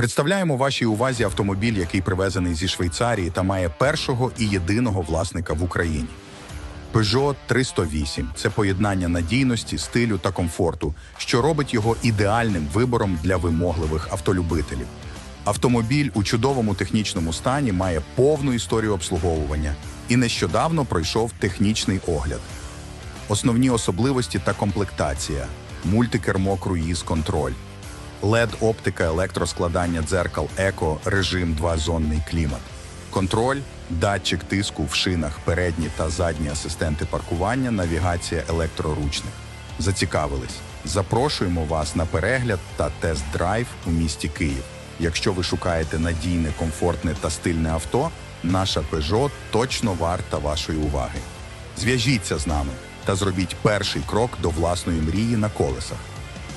Представляємо вашій увазі автомобіль, який привезений зі Швейцарії та має першого і єдиного власника в Україні. Peugeot 308 – це поєднання надійності, стилю та комфорту, що робить його ідеальним вибором для вимогливих автолюбителів. Автомобіль у чудовому технічному стані має повну історію обслуговування і нещодавно пройшов технічний огляд. Основні особливості та комплектація: мультикермо круїз контроль, LED-оптика електроскладання дзеркал еко, режим двозонний клімат, контроль, датчик тиску в шинах, передні та задні асистенти паркування, навігація електроручних. Зацікавились? Запрошуємо вас на перегляд та тест-драйв у місті Київ. Якщо ви шукаєте надійне, комфортне та стильне авто, наша Peugeot точно варта вашої уваги. Зв'яжіться з нами та зробіть перший крок до власної мрії на колесах.